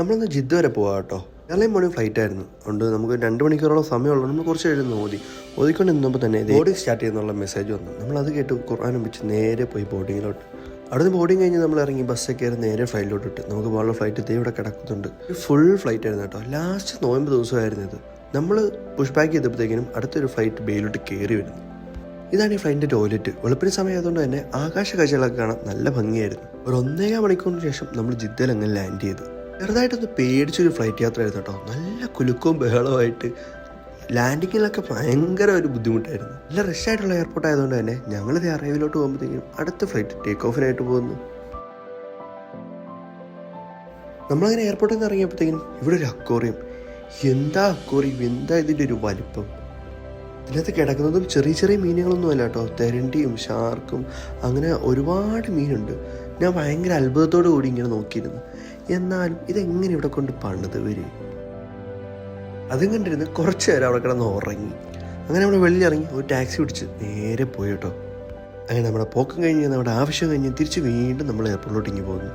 നമ്മളൊന്ന് ജിദ്ദ വരെ പോവാം കേട്ടോ. എയർലൈൻ മോർണിംഗ് ഫ്ലൈറ്റ് ആയിരുന്നു. അതുകൊണ്ട് നമുക്ക് രണ്ട് മണിക്കൂറോളം സമയമുള്ളൂ. നമ്മൾ കുറച്ച് കഴിഞ്ഞ് ഓതി. ഓതിക്കൊണ്ട് നിന്നപ്പോൾ തന്നെ ബോർഡിംഗ് സ്റ്റാർട്ട് ചെയ്യുന്നുള്ള മെസ്സേജ് വന്നു. നമ്മൾ അത് കേട്ട് ഖുർആാനും വെച്ച് നേരെ പോയി ബോർഡിങ്ങിലോട്ട് അവിടുന്ന് ബോർഡിംഗ് കഴിഞ്ഞ് നമ്മൾ ഇറങ്ങി ബസ്സൊക്കെ കയറി നേരെ ഫ്ലൈറ്റിലോട്ട് ഇട്ട്. നമുക്ക് പോകാനുള്ള ഫ്ലൈറ്റ് ഇതേ ഇവിടെ കിടക്കുന്നുണ്ട്. ഫുൾ ഫ്ലൈറ്റ് ആയിരുന്നു കേട്ടോ. ലാസ്റ്റ് നോയമ്പ് ദിവസമായിരുന്നു ഇത്. നമ്മൾ പുഷ് ബാക്ക് ചെയ്തപ്പോഴത്തേക്കിനും അടുത്തൊരു ഫ്ലൈറ്റ് ബെയിലോട്ട് കയറി വരുന്നു. ഇതാണ് ഈ ഫ്ലൈറ്റിന്റെ ടോയ്ലറ്റ് വെളുപ്പിന് സമയമായതുകൊണ്ട് തന്നെ ആകാശ കാഴ്ചകളൊക്കെ കാണാൻ നല്ല ഭംഗിയായിരുന്നു. ഒരു ഒന്നേകാൽ മണിക്കൂറിന് ശേഷം നമ്മൾ ജിദ്ദയിൽ അങ്ങ് ലാൻഡ് ചെയ്തു. ചെറുതായിട്ടൊന്ന് പേടിച്ചൊരു ഫ്ലൈറ്റ് യാത്ര ആയിരുന്നു കേട്ടോ. നല്ല കുലുക്കവും ബഹളവുമായിട്ട് ലാൻഡിങ്ങിലൊക്കെ ഭയങ്കര ഒരു ബുദ്ധിമുട്ടായിരുന്നു. നല്ല റഷ് ആയിട്ടുള്ള എയർപോർട്ട് ആയതുകൊണ്ട് തന്നെ ഞങ്ങളിത് അറൈവിലോട്ട് പോകുമ്പോഴത്തേക്കും അടുത്ത ഫ്ലൈറ്റ് ടേക്ക് ഓഫിനായിട്ട് പോകുന്നു. നമ്മളങ്ങനെ എയർപോർട്ടിൽ നിന്ന് ഇറങ്ങിയപ്പോഴത്തേക്കും ഇവിടെ ഒരു അക്കോറിയം എന്താ അക്കോറിയം എന്താ ഇതിന്റെ ഒരു വലിപ്പം? ഇതിനകത്ത് കിടക്കുന്നതും ചെറിയ ചെറിയ മീനുകളൊന്നും അല്ല കേട്ടോ. തെരണ്ടിയും ഷാർക്കും അങ്ങനെ ഒരുപാട് മീനുണ്ട്. ഞാൻ ഭയങ്കര അത്ഭുതത്തോടു കൂടി ഇങ്ങനെ നോക്കിയിരുന്നു. എന്നാലും ഇതെങ്ങനെ ഇവിടെ കൊണ്ട് പണിത് വരും അതും കണ്ടിരുന്ന് കുറച്ച് നേരം അവിടെ കിടന്ന് ഉറങ്ങി. അങ്ങനെ നമ്മൾ വെളിയിലിറങ്ങി ഒരു ടാക്സി പിടിച്ച് നേരെ പോയി കേട്ടോ. അങ്ങനെ നമ്മുടെ പോക്കം കഴിഞ്ഞ് നമ്മുടെ ആവശ്യം കഴിഞ്ഞ് തിരിച്ച് വീണ്ടും നമ്മൾ എയർപോർട്ടിലോട്ട് ഇങ്ങി പോകുന്നു.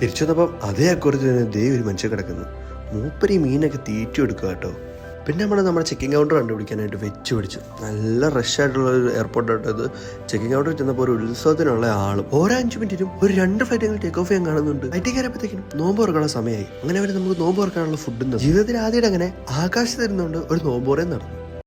തിരിച്ചു വന്നപ്പം അതേ അക്കുറത്ത് തന്നെ ദേ ഒരു മനുഷ്യൻ കിടക്കുന്നു. മൂപ്പരി മീനൊക്കെ തീറ്റി എടുക്കുക കേട്ടോ. പിന്നെ നമ്മൾ നമ്മുടെ ചെക്കിംഗ് കൗണ്ടർ കണ്ടുപിടിക്കാനായിട്ട് വെച്ച് പിടിച്ചു. നല്ല റഷ് ആയിട്ടുള്ള ഒരു എയർപോർട്ടായിട്ട് ഇത്. ചെക്കിംഗ് കൗണ്ടർ ചെന്നപ്പോൾ ഒരു ഉത്സവത്തിനുള്ള ആളും. ഓരോ അഞ്ച് മിനിറ്റിനും ഒരു രണ്ട് ഫ്ലൈറ്റ് ടേക്ക് ഓഫ് ചെയ്യാൻ കാണുന്നുണ്ട്. ഫ്ലൈറ്റ് കയറിയപ്പോഴത്തേക്കും നോമ്പ് തുറക്കാനുള്ള സമയമായി അങ്ങനെ അവർ നമുക്ക് നോമ്പ് തുറക്കാനുള്ള ഫുഡ് ജീവിതത്തിൽ ആദ്യമായിട്ട് അങ്ങനെ ആകാശത്തിരുന്നുകൊണ്ട് ഒരു നോമ്പ് തുറയും നടന്നു.